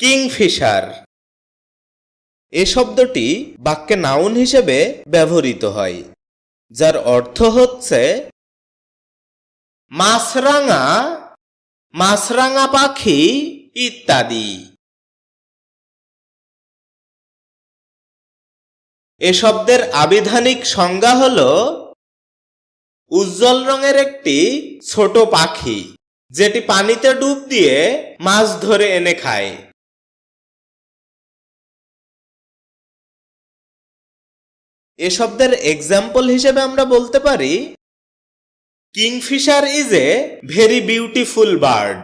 Kingfisher. এ শব্দটি বাক্যে noun হিসেবে ব্যবহৃত হয়, যার অর্থ হচ্ছে, মাছরাঙা মাছরাঙা পাখি, ইত্যাদি। এ শব্দের আবিধানিক সংজ্ঞা হল, উজ্জ্বল রঙের একটি ছোট পাখি, যেটি পানিতে ডুব দিয়ে মাছ ধরে এনে খায়। এ শব্দের এক্সাম্পল হিসেবে আমরা বলতে পারি kingfisher is a very beautiful bird